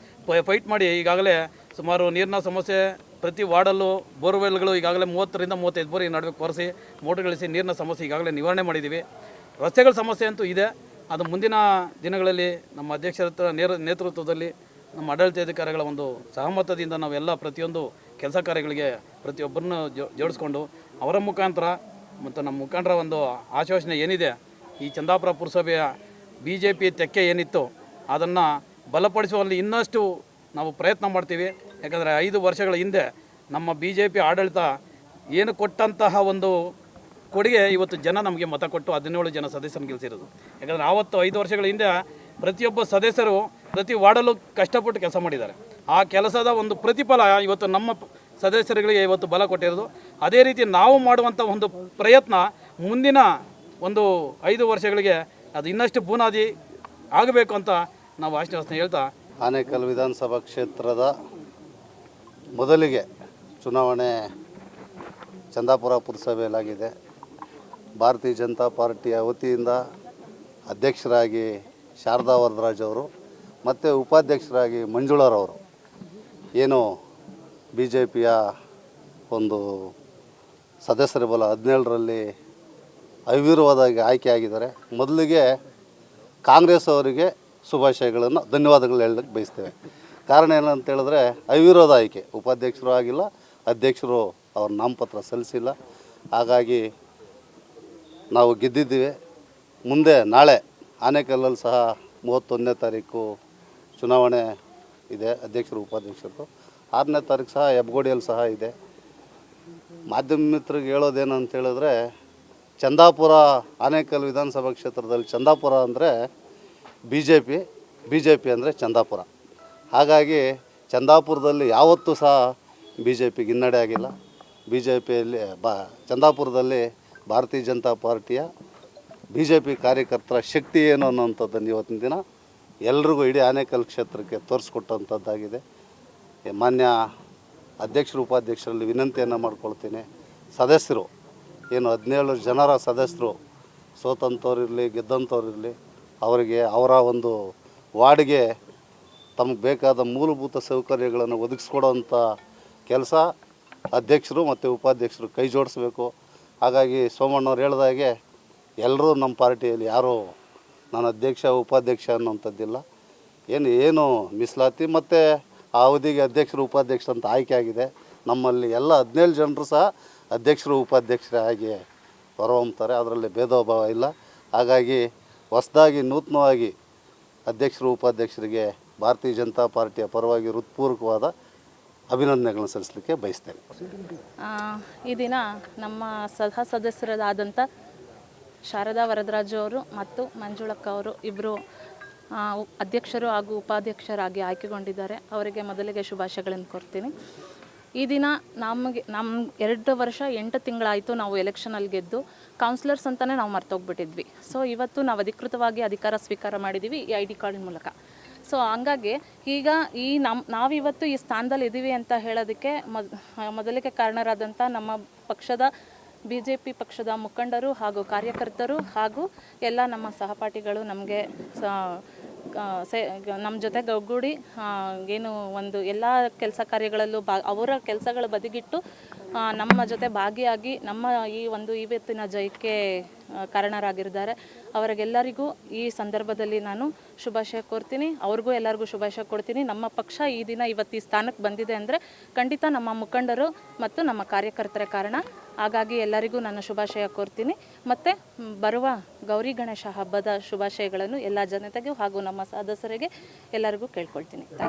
ಫೈಟ್ ಮಾಡಿ ಈಗಾಗಲೇ ಸುಮಾರು ನೀರಿನ ಸಮಸ್ಯೆ, ಪ್ರತಿ ವಾರ್ಡಲ್ಲೂ ಬೋರ್ವೆಲ್ಗಳು ಈಗಾಗಲೇ ಮೂವತ್ತರಿಂದ ಮೂವತ್ತೈದು ಬೋರ್ ನಡುವೆ ಕೊರೆಸಿ ಮೋಟರ್ಗಳಿಸಿ ನೀರಿನ ಸಮಸ್ಯೆ ಈಗಾಗಲೇ ನಿವಾರಣೆ ಮಾಡಿದ್ದೀವಿ. ರಸ್ತೆಗಳ ಸಮಸ್ಯೆ ಅಂತೂ ಇದೆ. ಅದು ಮುಂದಿನ ದಿನಗಳಲ್ಲಿ ನಮ್ಮ ಅಧ್ಯಕ್ಷರ ನೇರ ನೇತೃತ್ವದಲ್ಲಿ ನಮ್ಮ ಆಡಳಿತಾಧಿಕಾರಿಗಳ ಒಂದು ಸಹಮತದಿಂದ ನಾವೆಲ್ಲ ಪ್ರತಿಯೊಂದು ಕೆಲಸ ಕಾರ್ಯಗಳಿಗೆ ಪ್ರತಿಯೊಬ್ಬರನ್ನು ಜೋಡಿಸ್ಕೊಂಡು ಅವರ ಮುಖಾಂತರ ಮತ್ತು ನಮ್ಮ ಮುಖಂಡರ ಒಂದು ಆಶ್ವಾಸನೆ ಏನಿದೆ, ಈ ಚಂದಾಪುರ ಪುರಸಭೆಯ ಬಿ ಜೆ ಪಿ ತೆಕ್ಕೆ ಏನಿತ್ತು ಅದನ್ನು ಬಲಪಡಿಸುವಲ್ಲಿ ಇನ್ನಷ್ಟು ನಾವು ಪ್ರಯತ್ನ ಮಾಡ್ತೀವಿ. ಯಾಕಂದರೆ ಐದು ವರ್ಷಗಳ ಹಿಂದೆ ನಮ್ಮ ಬಿ ಜೆ ಪಿ ಆಡಳಿತ ಏನು ಕೊಟ್ಟಂತಹ ಒಂದು ಕೊಡುಗೆ ಇವತ್ತು ಜನ ನಮಗೆ ಮತ ಕೊಟ್ಟು ಹದಿನೇಳು ಜನ ಸದಸ್ಯರನ್ನು ಗೆಲ್ಸಿರೋದು. ಯಾಕಂದರೆ ಆವತ್ತು ಐದು ವರ್ಷಗಳ ಹಿಂದೆ ಪ್ರತಿಯೊಬ್ಬ ಸದಸ್ಯರು ಪ್ರತಿ ವಾರ್ಡಲ್ಲೂ ಕಷ್ಟಪಟ್ಟು ಕೆಲಸ ಮಾಡಿದ್ದಾರೆ. ಆ ಕೆಲಸದ ಒಂದು ಪ್ರತಿಫಲ ಇವತ್ತು ನಮ್ಮ ಸದಸ್ಯರುಗಳಿಗೆ ಇವತ್ತು ಬಲ ಕೊಟ್ಟಿರೋದು. ಅದೇ ರೀತಿ ನಾವು ಮಾಡುವಂಥ ಒಂದು ಪ್ರಯತ್ನ ಮುಂದಿನ ಒಂದು ಐದು ವರ್ಷಗಳಿಗೆ ಅದು ಇನ್ನಷ್ಟು ಬುನಾದಿ ಆಗಬೇಕು ಅಂತ ನಾವು ಆಶ್ವಾಸನೆ ಹೇಳ್ತಾ ಆನೇಕಲ್ ವಿಧಾನಸಭಾ ಕ್ಷೇತ್ರದ ಮೊದಲಿಗೆ ಚುನಾವಣೆ ಚಂದಾಪುರ ಪುರಸಭೆಯಲ್ಲಾಗಿದೆ. ಭಾರತೀಯ ಜನತಾ ಪಾರ್ಟಿಯ ವತಿಯಿಂದ ಅಧ್ಯಕ್ಷರಾಗಿ ಶಾರದಾ ವರದರಾಜ್ ಅವರು, ಮತ್ತು ಉಪಾಧ್ಯಕ್ಷರಾಗಿ ಮಂಜುಳಾರವರು ಏನು ಬಿ ಜೆ ಪಿಯ ಒಂದು ಸದಸ್ಯರ ಬಲ ಹದಿನೇಳರಲ್ಲಿ ಆಯ್ಕೆ ಆಯ್ಕೆಯಾಗಿದ್ದಾರೆ. ಮೊದಲಿಗೆ ಕಾಂಗ್ರೆಸ್ ಅವರಿಗೆ ಶುಭಾಶಯಗಳನ್ನು, ಧನ್ಯವಾದಗಳು ಹೇಳಕ್ಕೆ ಬಯಸ್ತೇವೆ. ಕಾರಣ ಏನಂತ ಹೇಳಿದ್ರೆ, ಅವಿರೋಧ ಆಯ್ಕೆ. ಉಪಾಧ್ಯಕ್ಷರು ಆಗಿಲ್ಲ, ಅಧ್ಯಕ್ಷರು ಅವ್ರ ನಾಮಪತ್ರ ಸಲ್ಲಿಸಿಲ್ಲ. ಹಾಗಾಗಿ ನಾವು ಗೆದ್ದಿದ್ದೀವಿ. ಮುಂದೆ ನಾಳೆ ಆನೇಕಲ್ಲಲ್ಲಿ ಸಹ ಮೂವತ್ತೊಂದನೇ ತಾರೀಕು ಚುನಾವಣೆ ಇದೆ, ಅಧ್ಯಕ್ಷರು ಉಪಾಧ್ಯಕ್ಷರು ಆರನೇ ತಾರೀಕು ಸಹ ಹೆಬ್ಗೋಡಿಯಲ್ಲಿ ಸಹ ಇದೆ. ಮಾಧ್ಯಮ ಮಿತ್ರರಿಗೆ ಹೇಳೋದೇನಂತ ಹೇಳಿದ್ರೆ, ಚಂದಾಪುರ ಆನೇಕಲ್ ವಿಧಾನಸಭಾ ಕ್ಷೇತ್ರದಲ್ಲಿ ಚಂದಾಪುರ ಅಂದರೆ B J P B J P ಅಂದರೆ ಚಂದಾಪುರ. ಹಾಗಾಗಿ ಚಂದಾಪುರದಲ್ಲಿ ಯಾವತ್ತೂ ಸಹ ಬಿ ಜೆ ಪಿಗೆ ಹಿನ್ನಡೆ ಆಗಿಲ್ಲ. ಬಿ ಜೆ ಪಿಯಲ್ಲಿ ಬ, ಚಂದಾಪುರದಲ್ಲಿ ಭಾರತೀಯ ಜನತಾ ಪಾರ್ಟಿಯ ಬಿ ಜೆ ಪಿ ಕಾರ್ಯಕರ್ತರ ಶಕ್ತಿ ಏನು ಅನ್ನೋಂಥದ್ದನ್ನು ಇವತ್ತಿನ ದಿನ ಎಲ್ರಿಗೂ ಇಡೀ ಆನೇಕಲ್ ಕ್ಷೇತ್ರಕ್ಕೆ ತೋರಿಸ್ಕೊಟ್ಟಂಥದ್ದಾಗಿದೆ. ಮಾನ್ಯ ಅಧ್ಯಕ್ಷರು, ಉಪಾಧ್ಯಕ್ಷರಲ್ಲಿ ವಿನಂತಿಯನ್ನು ಮಾಡ್ಕೊಳ್ತೀನಿ. ಸದಸ್ಯರು, ಏನು ಹದಿನೇಳು ಜನರ ಸದಸ್ಯರು ಸೋತಂಥವ್ರಿರಲಿ ಗೆದ್ದಂಥವ್ರಿರಲಿ ಅವರಿಗೆ ಅವರ ಒಂದು ವಾರ್ಡ್ಗೆ ತಮಗೆ ಬೇಕಾದ ಮೂಲಭೂತ ಸೌಕರ್ಯಗಳನ್ನು ಒದಗಿಸ್ಕೊಡೋವಂಥ ಕೆಲಸ ಅಧ್ಯಕ್ಷರು ಮತ್ತು ಉಪಾಧ್ಯಕ್ಷರು ಕೈ ಜೋಡಿಸ್ಬೇಕು. ಹಾಗಾಗಿ ಸೋಮಣ್ಣವ್ರು ಹೇಳ್ದಾಗೆ ಎಲ್ಲರೂ ನಮ್ಮ ಪಾರ್ಟಿಯಲ್ಲಿ ಯಾರೂ ನಾನು ಅಧ್ಯಕ್ಷ, ಉಪಾಧ್ಯಕ್ಷ ಅನ್ನೋಂಥದ್ದಿಲ್ಲ ಏನು ಏನು ಮೀಸಲಾತಿ ಮತ್ತು ಆ ಅವಧಿಗೆ ಅಧ್ಯಕ್ಷರು, ಉಪಾಧ್ಯಕ್ಷರು ಅಂತ ಆಯ್ಕೆ ಆಗಿದೆ. ನಮ್ಮಲ್ಲಿ ಎಲ್ಲ ಹದಿನೇಳು ಜನರು ಸಹ ಅಧ್ಯಕ್ಷರು, ಉಪಾಧ್ಯಕ್ಷರೇ ಆಗಿ ಹೊರಹೊಮ್ತಾರೆ. ಅದರಲ್ಲಿ ಭೇದ ಭಾವ ಇಲ್ಲ. ಹಾಗಾಗಿ ಹೊಸದಾಗಿ, ನೂತನವಾಗಿ ಅಧ್ಯಕ್ಷರು, ಉಪಾಧ್ಯಕ್ಷರಿಗೆ ಭಾರತೀಯ ಜನತಾ ಪಾರ್ಟಿಯ ಪರವಾಗಿ ಹೃತ್ಪೂರ್ವಕವಾದ ಅಭಿನಂದನೆಗಳನ್ನು ಸಲ್ಲಿಸಲಿಕ್ಕೆ ಬಯಸ್ತೇನೆ. ಈ ದಿನ ನಮ್ಮ ಸಹ ಸದಸ್ಯರಾದಂಥ ಶಾರದಾ ವರದರಾಜು ಅವರು ಮತ್ತು ಮಂಜುಳಕ್ಕ ಅವರು ಇಬ್ಬರು ಅಧ್ಯಕ್ಷರು ಹಾಗೂ ಉಪಾಧ್ಯಕ್ಷರಾಗಿ ಆಯ್ಕೆಗೊಂಡಿದ್ದಾರೆ. ಅವರಿಗೆ ಮೊದಲಿಗೆ ಶುಭಾಶಯಗಳನ್ನು ಕೊಡ್ತೀನಿ ಈ ದಿನ ನಮಗೆ ನಮ್ಮ ಎರಡು ವರ್ಷ ಎಂಟು ತಿಂಗಳಾಯಿತು ನಾವು ಎಲೆಕ್ಷನಲ್ಲಿ ಗೆದ್ದು, ಕೌನ್ಸಿಲರ್ಸ್ ಅಂತಲೇ ನಾವು ಮರ್ತೋಗ್ಬಿಟ್ಟಿದ್ವಿ. ಸೊ, ಇವತ್ತು ನಾವು ಅಧಿಕೃತವಾಗಿ ಅಧಿಕಾರ ಸ್ವೀಕಾರ ಮಾಡಿದ್ದೀವಿ ಈ ಐ ಡಿ ಕಾರ್ಡಿನ ಮೂಲಕ. ಸೊ ಹಂಗಾಗಿ ಈಗ ಈ ನಮ್ಮ ನಾವಿವತ್ತು ಈ ಸ್ಥಾನದಲ್ಲಿ ಇದ್ದೀವಿ ಅಂತ ಹೇಳೋದಕ್ಕೆ ಮೊದ್ ಮೊದಲಿಗೆ ಕಾರಣರಾದಂಥ ನಮ್ಮ ಪಕ್ಷದ ಬಿ ಜೆ ಪಿ ಪಕ್ಷದ ಮುಖಂಡರು ಹಾಗೂ ಕಾರ್ಯಕರ್ತರು ಹಾಗೂ ಎಲ್ಲ ನಮ್ಮ ಸಹಪಾಠಿಗಳು ನಮಗೆ ಸೇ ನಮ್ಮ ಜೊತೆ ಒಗ್ಗೂಡಿ ಏನು ಒಂದು ಎಲ್ಲ ಕೆಲಸ ಕಾರ್ಯಗಳಲ್ಲೂ ಬಾ, ಅವರ ಕೆಲಸಗಳ ಬದಿಗಿಟ್ಟು ನಮ್ಮ ಜೊತೆ ಭಾಗಿಯಾಗಿ ನಮ್ಮ ಈ ಒಂದು ಇವತ್ತಿನ ಜಯಕ್ಕೆ ಕಾರಣರಾಗಿದ್ದಾರೆ. ಅವರಿಗೆಲ್ಲರಿಗೂ ಈ ಸಂದರ್ಭದಲ್ಲಿ ನಾನು ಶುಭಾಶಯ ಕೋರ್ತೀನಿ. ಅವ್ರಿಗೂ ಎಲ್ಲರಿಗೂ ಶುಭಾಶಯ ಕೊಡ್ತೀನಿ ನಮ್ಮ ಪಕ್ಷ ಈ ದಿನ ಇವತ್ತು ಈ ಸ್ಥಾನಕ್ಕೆ ಬಂದಿದೆ ಅಂದರೆ ಖಂಡಿತ ನಮ್ಮ ಮುಖಂಡರು ಮತ್ತು ನಮ್ಮ ಕಾರ್ಯಕರ್ತರ ಕಾರಣ. ಹಾಗಾಗಿ ಎಲ್ಲರಿಗೂ ನಾನು ಶುಭಾಶಯ ಕೋರ್ತೀನಿ. ಮತ್ತು ಬರುವ ಗೌರಿ ಗಣೇಶ ಹಬ್ಬದ ಶುಭಾಶಯಗಳನ್ನು ಎಲ್ಲ ಜನತೆಗೂ ಹಾಗೂ ನಮ್ಮ ಸದಸ್ಯರಿಗೆ ಎಲ್ಲರಿಗೂ ಕೇಳ್ಕೊಳ್ತೀನಿ. ಥ್ಯಾಂಕ್